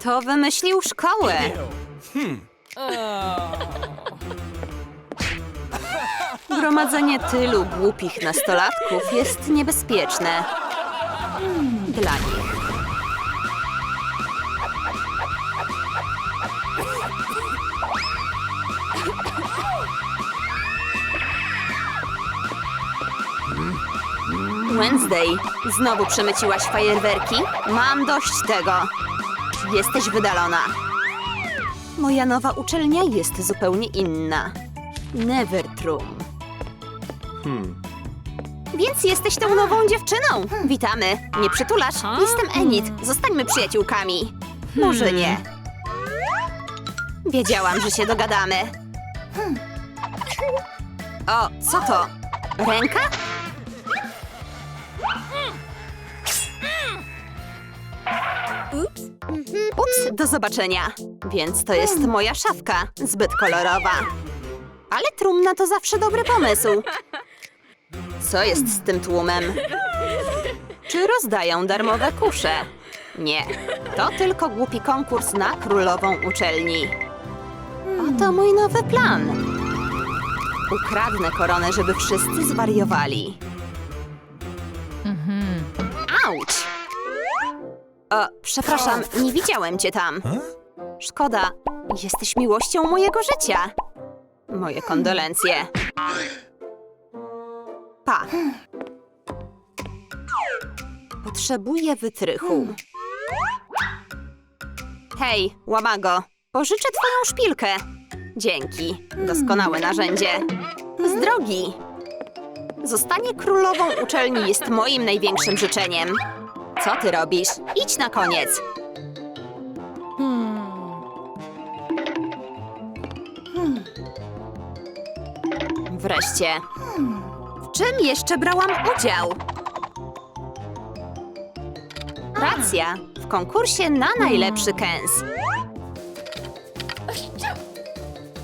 Kto wymyślił szkołę? Gromadzenie tylu głupich nastolatków jest niebezpieczne. Dla nich. Wednesday, znowu przemyciłaś fajerwerki? Mam dość tego. Jesteś wydalona. Moja nowa uczelnia jest zupełnie inna. Nevertrum. Więc jesteś tą nową dziewczyną. Witamy. Nie przytulasz? Jestem Enid. Zostańmy przyjaciółkami. Może nie. Wiedziałam, że się dogadamy. O, co to? Ręka? Ups, do zobaczenia. Więc to jest moja szafka, zbyt kolorowa. Ale trumna to zawsze dobry pomysł. Co jest z tym tłumem? Czy rozdają darmowe kusze? Nie, to tylko głupi konkurs na królową uczelni. Oto mój nowy plan. Ukradnę koronę, żeby wszyscy zwariowali. Auć! O, przepraszam, nie widziałem cię tam. Szkoda, jesteś miłością mojego życia. Moje kondolencje. Pa. Potrzebuję wytrychu. Hej, łamago, pożyczę twoją szpilkę. Dzięki, doskonałe narzędzie. Z drogi. Zostanie królową uczelni jest moim największym życzeniem. Co ty robisz? Idź na koniec. Wreszcie. W czym jeszcze brałam udział? Racja. W konkursie na najlepszy kęs.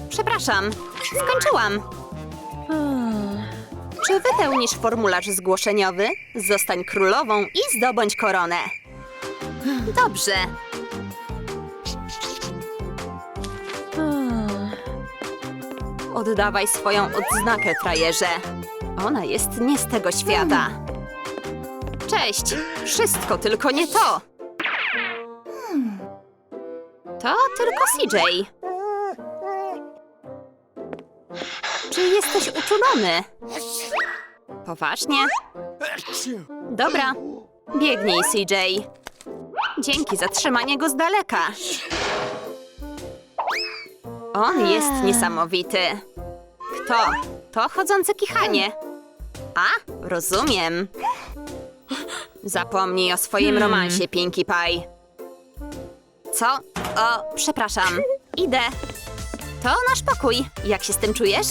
Przepraszam, skończyłam. Czy wypełnisz formularz zgłoszeniowy? Zostań królową i zdobądź koronę. Dobrze. Oddawaj swoją odznakę, frajerze. Ona jest nie z tego świata. Cześć! Wszystko tylko nie to! To tylko CJ. Jesteś uczulony? Poważnie? Dobra, biegnij, CJ. Dzięki za trzymanie go z daleka. On jest niesamowity. Kto? To chodzące kichanie. A, rozumiem. Zapomnij o swoim romansie, Pinkie Pie. Co? O, przepraszam. Idę. To nasz pokój. Jak się z tym czujesz?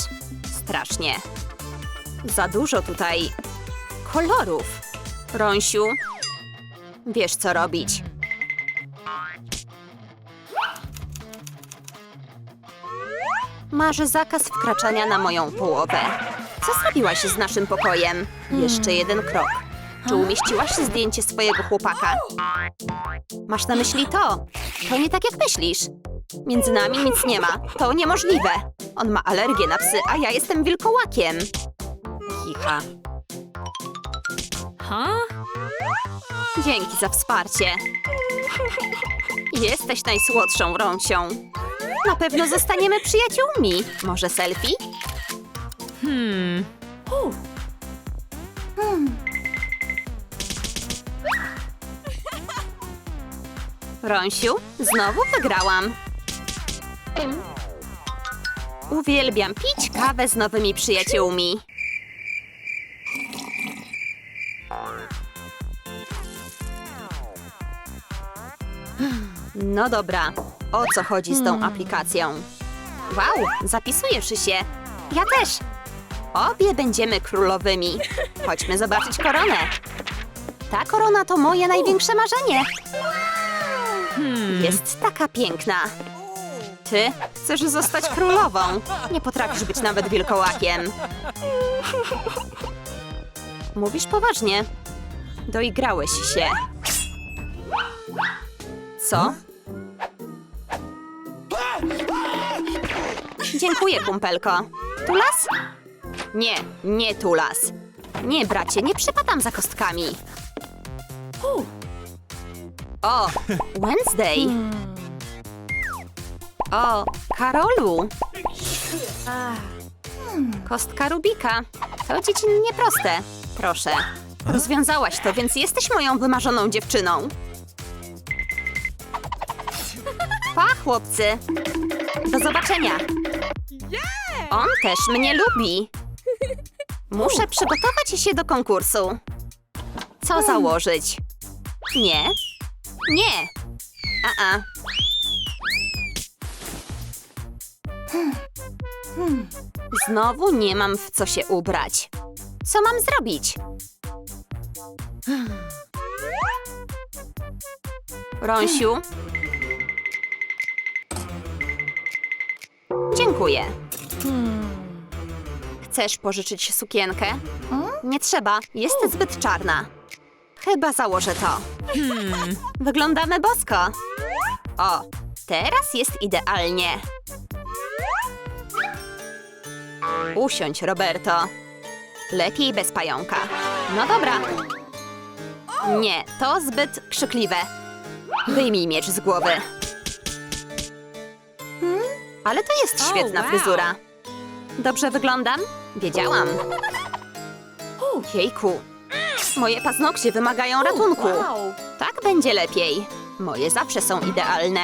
Strasznie. Za dużo tutaj kolorów. Rąsiu, wiesz co robić. Masz zakaz wkraczania na moją połowę. Co zrobiłaś z naszym pokojem? Jeszcze jeden krok. Czy umieściłaś zdjęcie swojego chłopaka? Masz na myśli to? To nie tak jak myślisz. Między nami nic nie ma. To niemożliwe. On ma alergię na psy, a ja jestem wilkołakiem. Kicha. Dzięki za wsparcie. Jesteś najsłodszą Rąsią. Na pewno zostaniemy przyjaciółmi. Może selfie? Hmm. Rąsiu, znowu wygrałam. Uwielbiam pić kawę z nowymi przyjaciółmi. No dobra, o co chodzi z tą aplikacją? Wow, zapisujesz się. Ja też. Obie będziemy królowymi. Chodźmy zobaczyć koronę. Ta korona to moje największe marzenie. Hmm, jest taka piękna. Ty chcesz zostać królową. Nie potrafisz być nawet wilkołakiem. Mówisz poważnie. Doigrałeś się. Co? Dziękuję, kumpelko. Tulas? Nie, nie tulas. Nie, bracie, nie przepadam za kostkami. O, Wednesday. O, Karolu. Kostka Rubika. To dziecinnie proste. Proszę. Rozwiązałaś to, więc jesteś moją wymarzoną dziewczyną. Pa, chłopcy. Do zobaczenia. On też mnie lubi. Muszę przygotować się do konkursu. Co założyć? Nie. Nie. A-a. Znowu nie mam w co się ubrać. Co mam zrobić? Rąsiu? Dziękuję. Chcesz pożyczyć sukienkę? Nie trzeba, jest zbyt czarna. Chyba założę to. Wyglądamy bosko. O, teraz jest idealnie. Usiądź, Roberto. Lepiej bez pająka. No dobra. Nie, to zbyt krzykliwe. Wyjmij miecz z głowy. Ale to jest świetna wow. fryzura. Dobrze wyglądam? Wiedziałam. Jejku. Moje paznokcie wymagają ratunku. Wow. Tak będzie lepiej. Moje zawsze są idealne.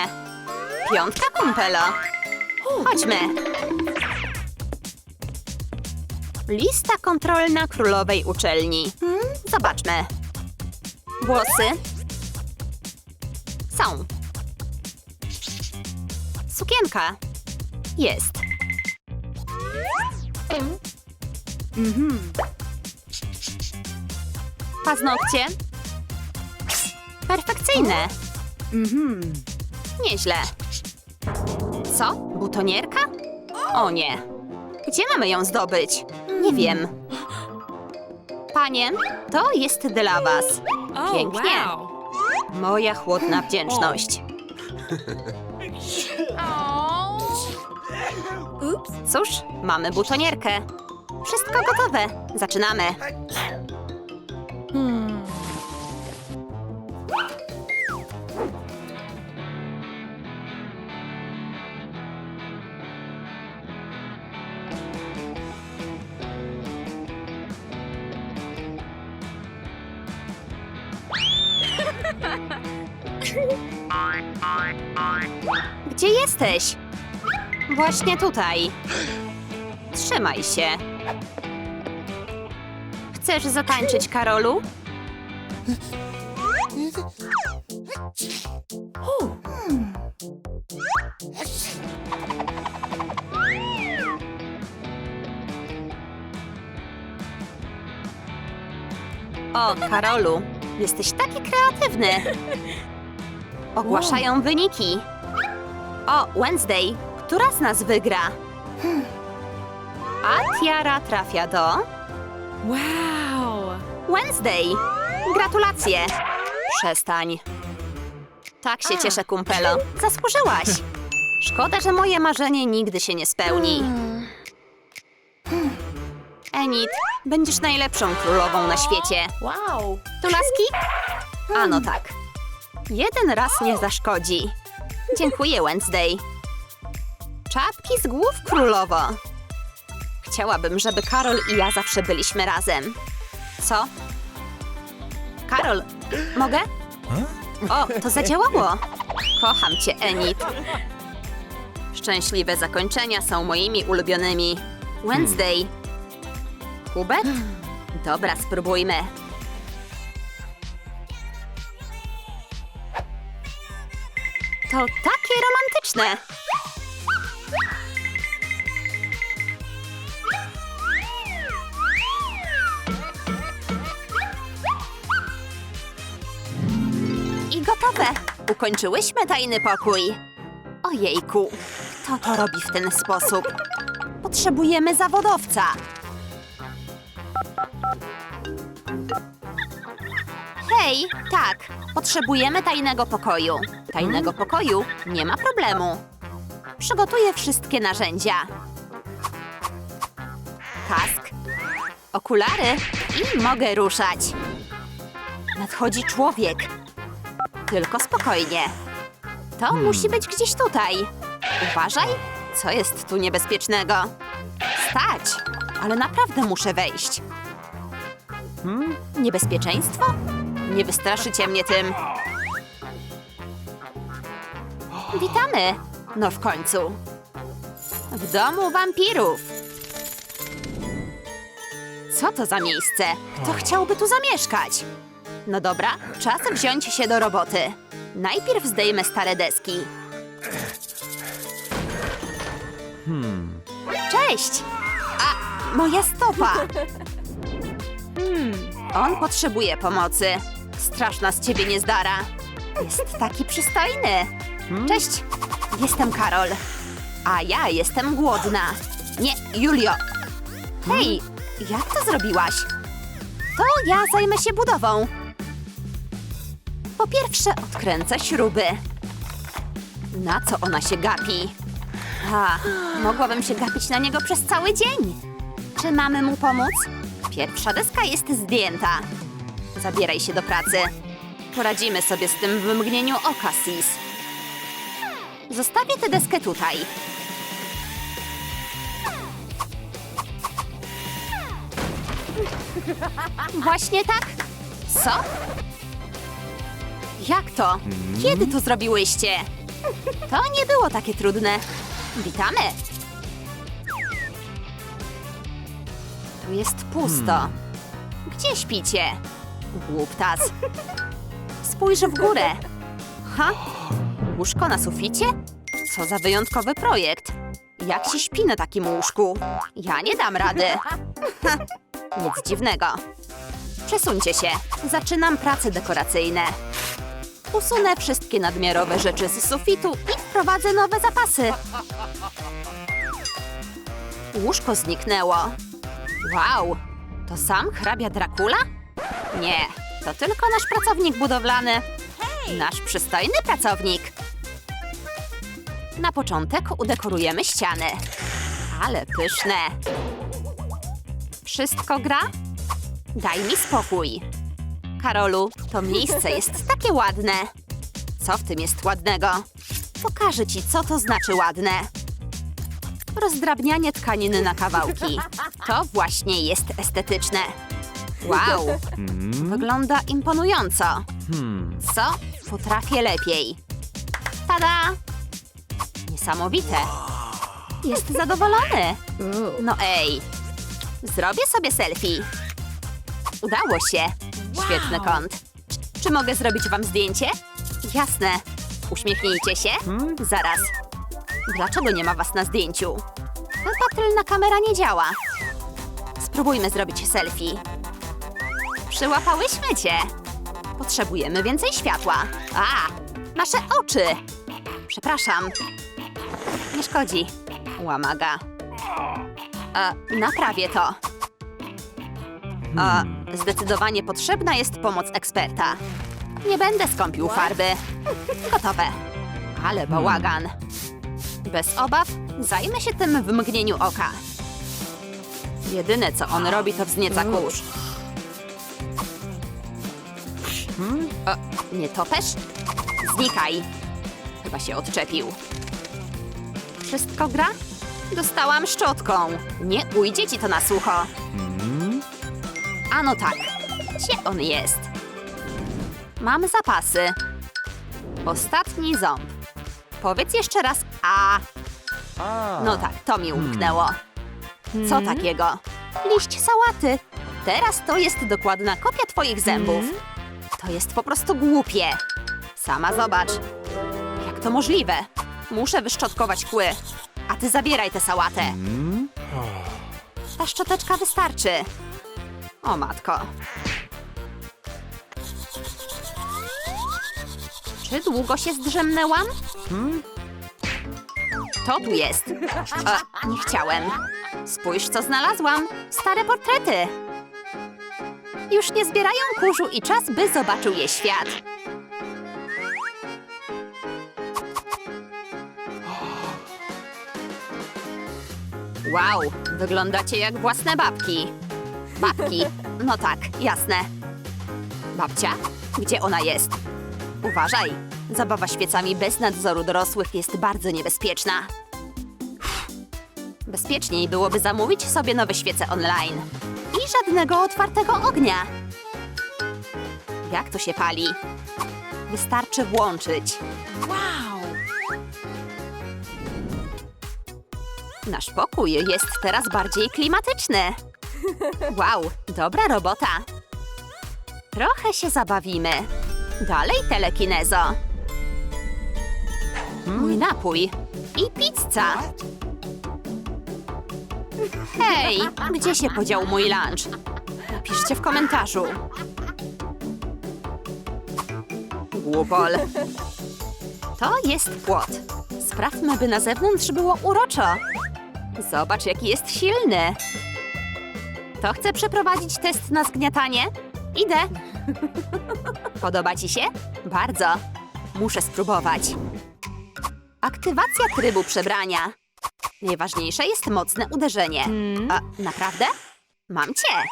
Piątka kumpelo. Chodźmy. Lista kontrolna królowej uczelni. Zobaczmy. Włosy. Są. Sukienka. Jest. Mhm. Paznokcie. Perfekcyjne. Mhm. Nieźle. Co? Butonierka? O nie. Gdzie mamy ją zdobyć? Nie wiem. Panie, to jest dla was. Oh, Pięknie. Moja chłodna wdzięczność. Cóż, mamy butonierkę. Wszystko gotowe. Zaczynamy. Jesteś? Właśnie tutaj. Trzymaj się. Chcesz zatańczyć, Karolu? O, Karolu, jesteś taki kreatywny. Ogłaszają wyniki. O, Wednesday, która z nas wygra? A tiara trafia do Wow. Wednesday. Gratulacje. Przestań. Tak się cieszę, kumpelo. Zasłużyłaś. Szkoda, że moje marzenie nigdy się nie spełni. Enid, będziesz najlepszą królową na świecie. Wow. Tulaski? Ano tak. Jeden raz nie zaszkodzi. Dziękuję, Wednesday. Czapki z głów królowo. Chciałabym, żeby Karol i ja zawsze byliśmy razem. Co? Karol, mogę? O, to zadziałało. Kocham cię, Enid. Szczęśliwe zakończenia są moimi ulubionymi. Wednesday. Hubert? Dobra, spróbujmy. To takie romantyczne. I gotowe. Ukończyłyśmy tajny pokój. Ojejku, kto to robi w ten sposób? Potrzebujemy zawodowca. Hej, tak, potrzebujemy tajnego pokoju. Tajnego pokoju nie ma problemu. Przygotuję wszystkie narzędzia. Kask, okulary i mogę ruszać. Nadchodzi człowiek. Tylko spokojnie. To musi być gdzieś tutaj. Uważaj, co jest tu niebezpiecznego. Stać, ale naprawdę muszę wejść. Niebezpieczeństwo? Nie wystraszycie mnie tym. Witamy! No w końcu. W domu wampirów. Co to za miejsce? Kto chciałby tu zamieszkać? No dobra, czas wziąć się do roboty. Najpierw zdejmę stare deski. Cześć! A, moja stopa! On potrzebuje pomocy. Straszna z ciebie niezdara. Jest taki przystojny. Cześć, jestem Karol. A ja jestem głodna. Nie, Julio. Hej, jak to zrobiłaś? To ja zajmę się budową. Po pierwsze odkręcę śruby. Na co ona się gapi? A, mogłabym się gapić na niego przez cały dzień. Czy mamy mu pomóc? Pierwsza deska jest zdjęta. Zabieraj się do pracy. Poradzimy sobie z tym w mgnieniu oka, Sis. Zostawię tę deskę tutaj. Właśnie tak? Co? Jak to? Kiedy to zrobiłyście? To nie było takie trudne. Witamy. Tu jest pusto. Gdzie śpicie? Głuptas. Spójrz w górę. Ha? Łóżko na suficie? Co za wyjątkowy projekt. Jak się śpi na takim łóżku? Ja nie dam rady. Ha, Nic dziwnego. Przesuńcie się. Zaczynam prace dekoracyjne. Usunę wszystkie nadmiarowe rzeczy z sufitu i wprowadzę nowe zapasy. Łóżko zniknęło. Wow, to sam hrabia Dracula? Nie, to tylko nasz pracownik budowlany. Nasz przystojny pracownik. Na początek udekorujemy ściany. Ale pyszne. Wszystko gra? Daj mi spokój. Karolu, to miejsce jest takie ładne. Co w tym jest ładnego? Pokażę ci, co to znaczy ładne. Rozdrabnianie tkaniny na kawałki. To właśnie jest estetyczne. Wow, wygląda imponująco. Co? Potrafię lepiej. Tada! Niesamowite. Jest zadowolony. No ej, zrobię sobie selfie. Udało się. Świetny kąt. Czy mogę zrobić wam zdjęcie? Jasne. Uśmiechnijcie się. Zaraz. Dlaczego nie ma was na zdjęciu? Chyba tylna kamera nie działa. Spróbujmy zrobić selfie. Przyłapałyśmy cię. Potrzebujemy więcej światła. A, nasze oczy. Przepraszam. Nie szkodzi. Łamaga. E, naprawię to. A zdecydowanie potrzebna jest pomoc eksperta. Nie będę skąpił farby. Gotowe. Ale bałagan. Bez obaw zajmę się tym w mgnieniu oka. Jedyne, co on robi, to wznieca kurz. O, nie topesz? Znikaj. Chyba się odczepił. Wszystko gra? Dostałam szczotką. Nie ujdzie ci to na sucho. A no tak. Gdzie on jest? Mam zapasy. Ostatni ząb. Powiedz jeszcze raz A. No tak, to mi umknęło. Co takiego? Liść sałaty. Teraz to jest dokładna kopia twoich zębów. To jest po prostu głupie. Sama zobacz. Jak to możliwe? Muszę wyszczotkować kły. A ty zabieraj tę sałatę. Ta szczoteczka wystarczy. O matko. Czy długo się zdrzemnęłam? To tu jest. E, nie chciałem. Spójrz, co znalazłam. Stare portrety. Już nie zbierają kurzu i czas, by zobaczył je świat. Wow, wyglądacie jak własne babki. Babki? No tak, jasne. Babcia? Gdzie ona jest? Uważaj, zabawa świecami bez nadzoru dorosłych jest bardzo niebezpieczna. Bezpieczniej byłoby zamówić sobie nowe świece online. I żadnego otwartego ognia. Jak to się pali? Wystarczy włączyć. Wow. Nasz pokój jest teraz bardziej klimatyczny. Wow, dobra robota. Trochę się zabawimy. Dalej telekinezo. Mój napój i pizza. Hej, gdzie się podział mój lunch? Napiszcie w komentarzu. Głupol. To jest płot. Sprawmy, by na zewnątrz było uroczo. Zobacz, jaki jest silny. To chce przeprowadzić test na zgniatanie? Idę. Podoba ci się? Bardzo. Muszę spróbować. Aktywacja trybu przebrania. Najważniejsze jest mocne uderzenie. A, naprawdę? Mam cię.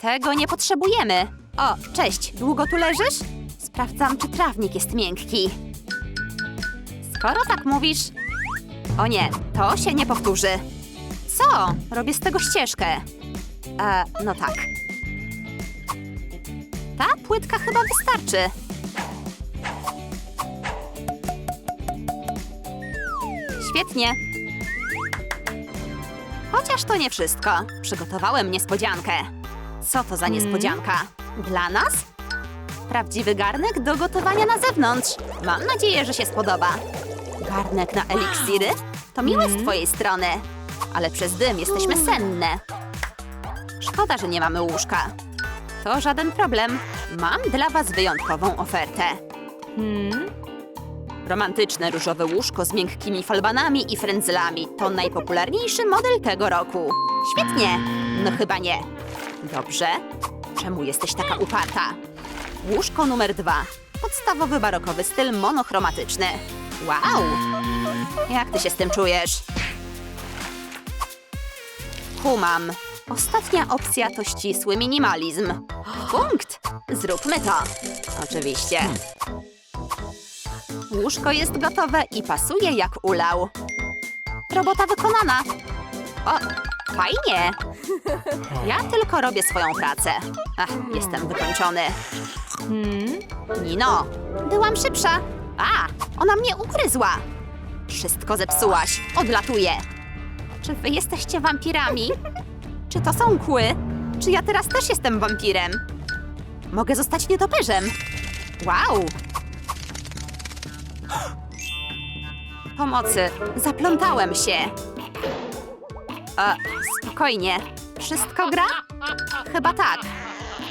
Tego nie potrzebujemy. O, cześć. Długo tu leżysz? Sprawdzam, czy trawnik jest miękki. Skoro tak mówisz... O nie, to się nie powtórzy. Co? Robię z tego ścieżkę. E, no tak. Ta płytka chyba wystarczy. Świetnie. Chociaż to nie wszystko. Przygotowałem niespodziankę. Co to za niespodzianka? Dla nas? Prawdziwy garnek do gotowania na zewnątrz. Mam nadzieję, że się spodoba. Garnek na eliksiry? To miłe z twojej strony. Ale przez dym jesteśmy senne. Szkoda, że nie mamy łóżka. To żaden problem. Mam dla was wyjątkową ofertę. Hmm? Romantyczne różowe łóżko z miękkimi falbanami i frędzlami to najpopularniejszy model tego roku. Świetnie! No chyba nie. Dobrze. Czemu jesteś taka uparta? Łóżko numer dwa. Podstawowy barokowy styl monochromatyczny. Wow! Jak ty się z tym czujesz? Kumam. Ostatnia opcja to ścisły minimalizm. Punkt! Zróbmy to. Oczywiście. Łóżko jest gotowe i pasuje jak ulał. Robota wykonana. O, fajnie. Ja tylko robię swoją pracę. Ach, jestem wykończony. Hmm? Nino, byłam szybsza. A, ona mnie ugryzła. Wszystko zepsułaś. Odlatuję. Czy wy jesteście wampirami? Czy to są kły? Czy ja teraz też jestem wampirem? Mogę zostać nietoperzem. Wow! Pomocy, zaplątałem się. E, spokojnie. Wszystko gra? Chyba tak.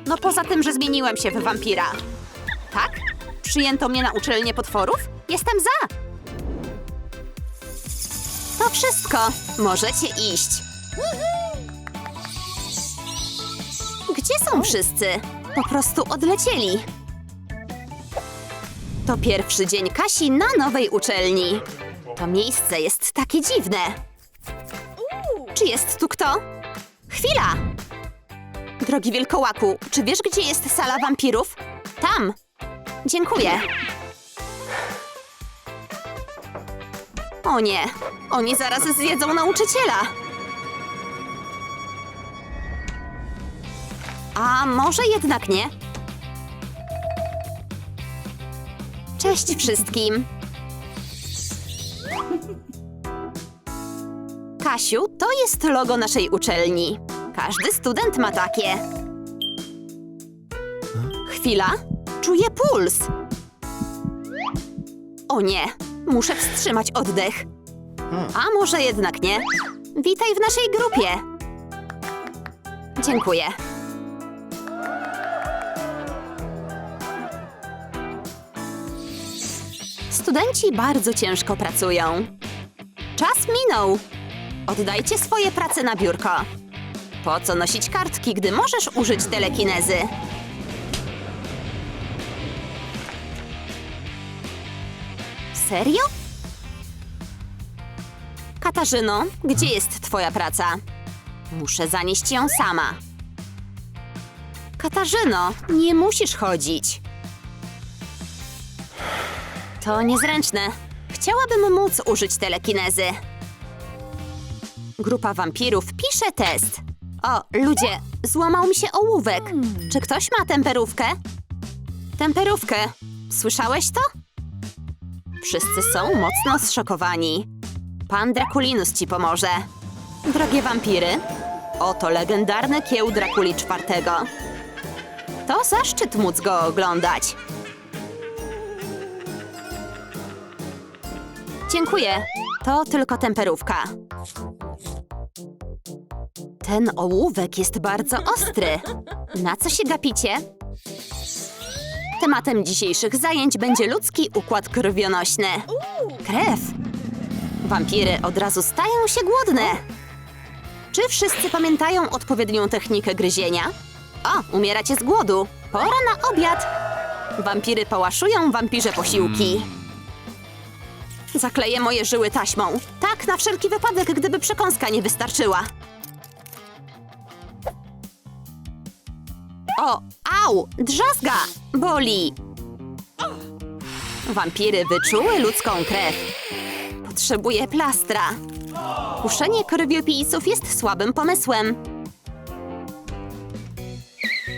No poza tym, że zmieniłem się w wampira. Tak? Przyjęto mnie na uczelnię potworów? Jestem za! To wszystko. Możecie iść. Gdzie są wszyscy? Po prostu odlecieli. To pierwszy dzień Kasi na nowej uczelni. To miejsce jest takie dziwne. Czy jest tu kto? Chwila! Drogi wilkołaku, czy wiesz, gdzie jest sala wampirów? Tam! Dziękuję. O nie, oni zaraz zjedzą nauczyciela. A może jednak nie? Cześć wszystkim. Kasiu, to jest logo naszej uczelni. Każdy student ma takie. Chwila, czuję puls. O nie, muszę wstrzymać oddech. A może jednak nie? Witaj w naszej grupie. Dziękuję. Studenci bardzo ciężko pracują. Czas minął. Oddajcie swoje prace na biurko. Po co nosić kartki, gdy możesz użyć telekinezy? Serio? Katarzyno, gdzie jest twoja praca? Muszę zanieść ją sama. Katarzyno, nie musisz chodzić. To niezręczne. Chciałabym móc użyć telekinezy. Grupa wampirów pisze test. O, ludzie, złamał mi się ołówek. Czy ktoś ma temperówkę? Temperówkę. Słyszałeś to? Wszyscy są mocno zszokowani. Pan Draculinus ci pomoże. Drogie wampiry, oto legendarny kieł Drakuli IV. To zaszczyt móc go oglądać. Dziękuję. To tylko temperówka. Ten ołówek jest bardzo ostry. Na co się gapicie? Tematem dzisiejszych zajęć będzie ludzki układ krwionośny. Krew. Wampiry od razu stają się głodne. Czy wszyscy pamiętają odpowiednią technikę gryzienia? O, umieracie z głodu. Pora na obiad. Wampiry pałaszują wampirze posiłki. Zakleję moje żyły taśmą. Tak, na wszelki wypadek, gdyby przekąska nie wystarczyła. O, au, drzazga, boli. Wampiry wyczuły ludzką krew. Potrzebuję plastra. Kuszenie krwiopisów jest słabym pomysłem.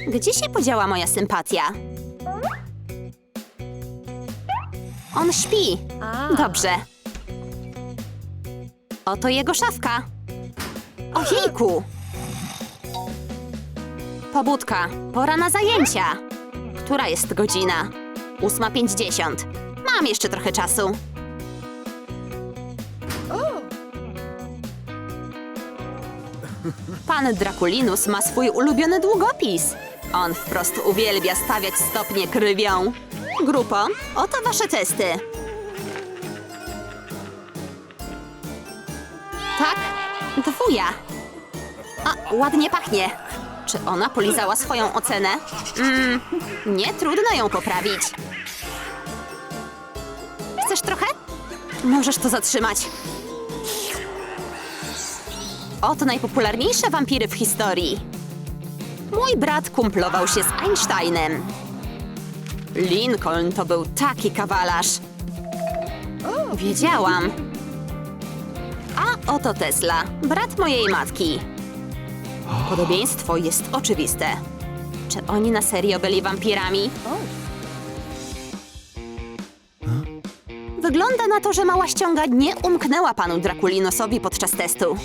Gdzie się podziała moja sympatia? On śpi. Dobrze. Oto jego szafka. Ojejku! Pobudka, pora na zajęcia. Która jest godzina? 8.50. Mam jeszcze trochę czasu. Pan Draculinus ma swój ulubiony długopis. On wprost uwielbia stawiać stopnie krwią. Grupo, oto wasze testy. Tak, dwuja. A, ładnie pachnie. Czy ona polizała swoją ocenę? Mm, nie trudno ją poprawić. Chcesz trochę? Możesz to zatrzymać. Oto najpopularniejsze wampiry w historii. Mój brat kumplował się z Einsteinem. Lincoln to był taki kawalarz. Wiedziałam. A oto Tesla, brat mojej matki. Podobieństwo jest oczywiste. Czy oni na serio byli wampirami? Wygląda na to, że mała ściąga nie umknęła panu Draculinosowi podczas testu.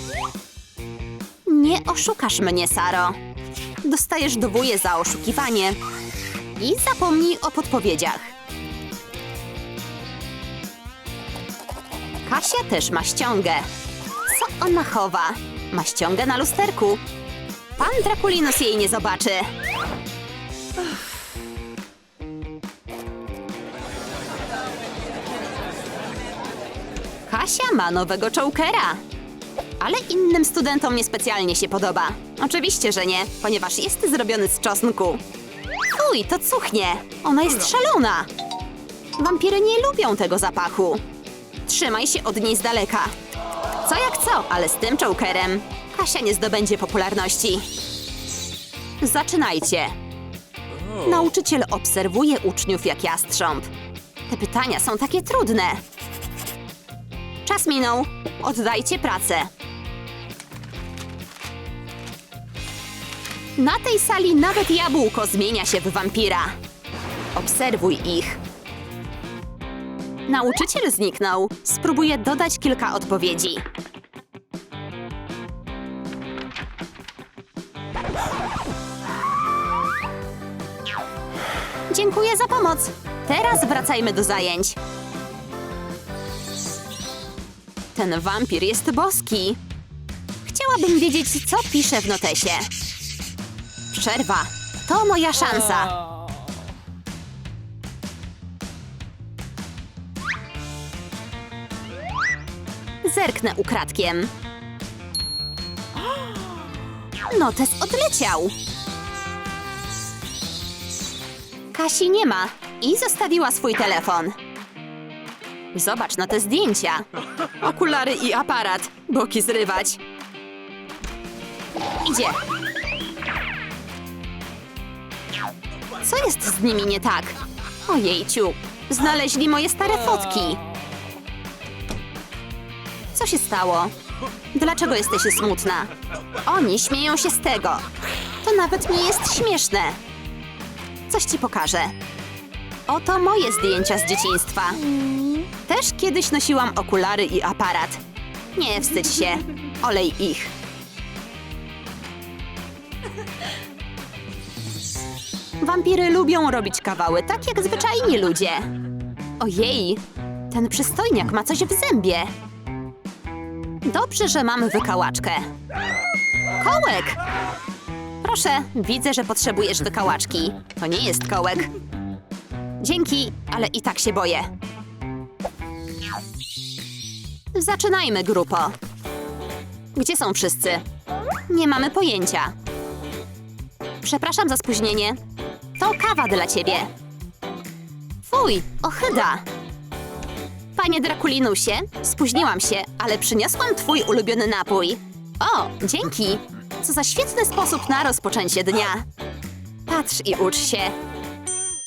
Nie oszukasz mnie, Saro. Dostajesz dwóje za oszukiwanie. I zapomnij o podpowiedziach. Kasia też ma ściągę. Co ona chowa? Ma ściągę na lusterku. Pan Draculinus jej nie zobaczy. Kasia ma nowego czokera. Ale innym studentom niespecjalnie się podoba. Oczywiście, że nie, ponieważ jest zrobiony z czosnku. Uj, to cuchnie. Ona jest szalona. Wampiry nie lubią tego zapachu. Trzymaj się od niej z daleka. Co jak co, ale z tym czokerem Kasia nie zdobędzie popularności. Zaczynajcie. Nauczyciel obserwuje uczniów jak jastrząb. Te pytania są takie trudne. Czas minął. Oddajcie pracę. Na tej sali nawet jabłko zmienia się w wampira. Obserwuj ich. Nauczyciel zniknął. Spróbuję dodać kilka odpowiedzi. Dziękuję za pomoc. Teraz wracajmy do zajęć. Ten wampir jest boski. Chciałabym wiedzieć, co pisze w notesie. Przerwa. To moja szansa. Zerknę ukradkiem. Notes odleciał. Kasi nie ma i zostawiła swój telefon. Zobacz na te zdjęcia. Okulary i aparat. Boki zrywać. Idzie. Co jest z nimi nie tak? Ojejciu, znaleźli moje stare fotki. Co się stało? Dlaczego jesteś smutna? Oni śmieją się z tego. To nawet nie jest śmieszne. Coś ci pokażę. Oto moje zdjęcia z dzieciństwa. Też kiedyś nosiłam okulary i aparat. Nie wstydź się. Olej ich. Wampiry lubią robić kawały, tak jak zwyczajni ludzie. Ojej, ten przystojniak ma coś w zębie. Dobrze, że mamy wykałaczkę. Kołek! Proszę, widzę, że potrzebujesz wykałaczki. To nie jest kołek. Dzięki, ale i tak się boję. Zaczynajmy, grupo. Gdzie są wszyscy? Nie mamy pojęcia. Przepraszam za spóźnienie. To kawa dla ciebie. Fuj, ochyda. Panie Drakulinusie, spóźniłam się, ale przyniosłam twój ulubiony napój. O, dzięki. Co za świetny sposób na rozpoczęcie dnia. Patrz i ucz się.